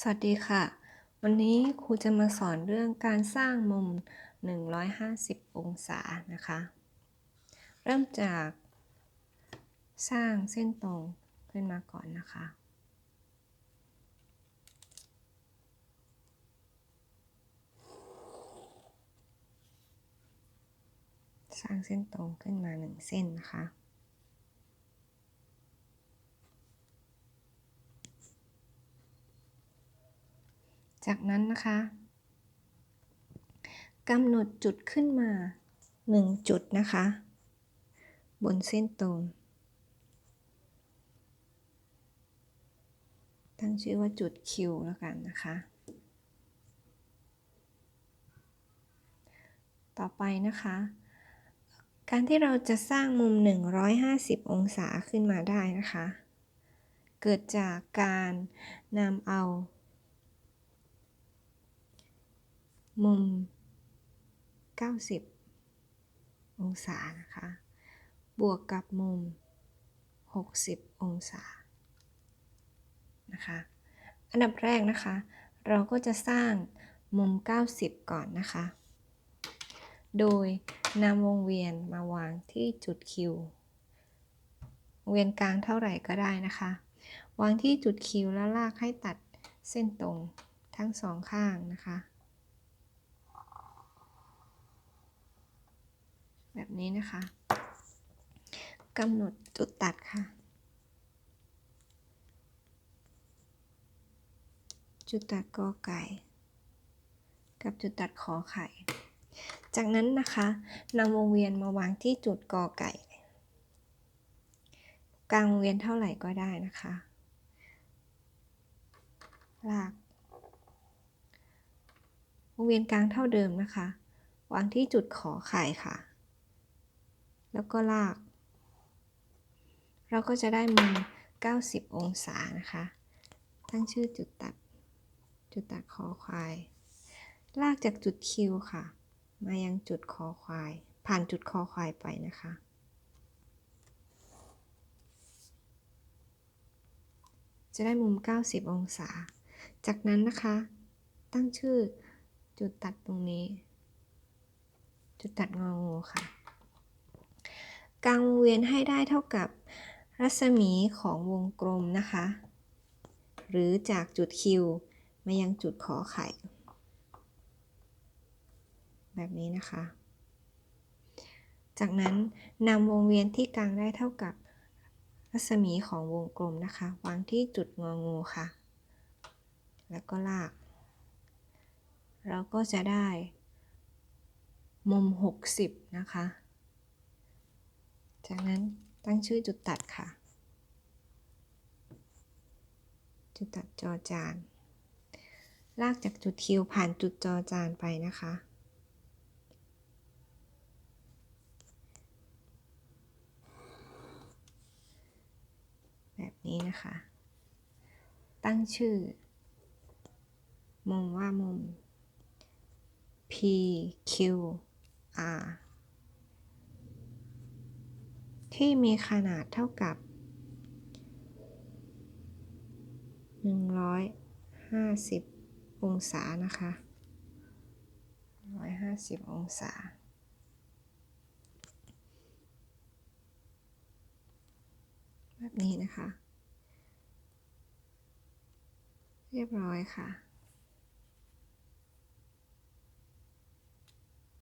สวัสดีค่ะ วันนี้ครูจะมาสอนเรื่องการสร้างมุม 150 องศานะคะ เริ่มจากสร้างเส้นตรงขึ้นมาก่อนนะคะ สร้างเส้นตรงขึ้นมาหนึ่งเส้นนะคะ จากนั้นนะคะกำหนดจุดขึ้นมา 1 จุดนะคะ บนเส้นตรง ตั้งชื่อว่าจุด Q แล้วกันนะคะ ต่อไปนะคะ การที่เราจะสร้างมุม 150 องศาขึ้นมาได้นะคะ เกิดจากการนำเอา มุม 90 องศานะคะ บวกกับมุม 60 องศานะคะ อันดับแรกนะคะ เราก็จะสร้างมุม 90 ก่อนนะคะ โดยนำวงเวียนมาวางที่จุด Q วงเวียนกลางเท่าไหร่ก็ได้นะคะ วางที่จุด Q แล้วลากให้ตัดเส้นตรงทั้งสองข้างนะคะ แบบนี้นะคะกำหนดจุดตัดค่ะ จุดตัดกอไก่ กับจุดตัดขอไข่ จากนั้นนะคะนำวงเวียนมาวางที่จุดกอไก่ กลางวงเวียนเท่าไหร่ก็ได้นะคะลากวงเวียนกลางเท่าเดิมนะคะ วางที่จุดขอไข่ค่ะ แล้วก็ลาก เราก็จะได้มุม 90 องศานะคะ ตั้งชื่อจุดตัด จุดตัดคอควาย ลากจากจุดคิวค่ะ มายังจุดคอควาย ผ่านจุดคอควายไปนะคะ จะได้มุม 90 องศา จากนั้นนะคะ ตั้งชื่อจุดตัดตรงนี้ จุดตัดงองูค่ะ กลางวงเวียนให้ได้เท่ากับรัศมีของวงกลมนะคะ หรือจากจุดคิวมายังจุดขอไข่ แบบนี้นะคะ จากนั้นนำวงเวียนที่กลางได้เท่ากับรัศมีของวงกลมนะคะ วางที่จุดงองูค่ะ แล้วก็ลาก เราก็จะได้มุม 60 นะคะ จากนั้นตั้งชื่อจุดตัดค่ะ จุดตัดจอจาน ลากจากจุดคิวผ่านจุดจอจานไปนะคะ แบบนี้นะคะ ตั้งชื่อ มุมว่ามุม P Q R ที่มีขนาดเท่ากับ 150 องศานะคะ 150 องศา แบบนี้นะคะ เรียบร้อยค่ะ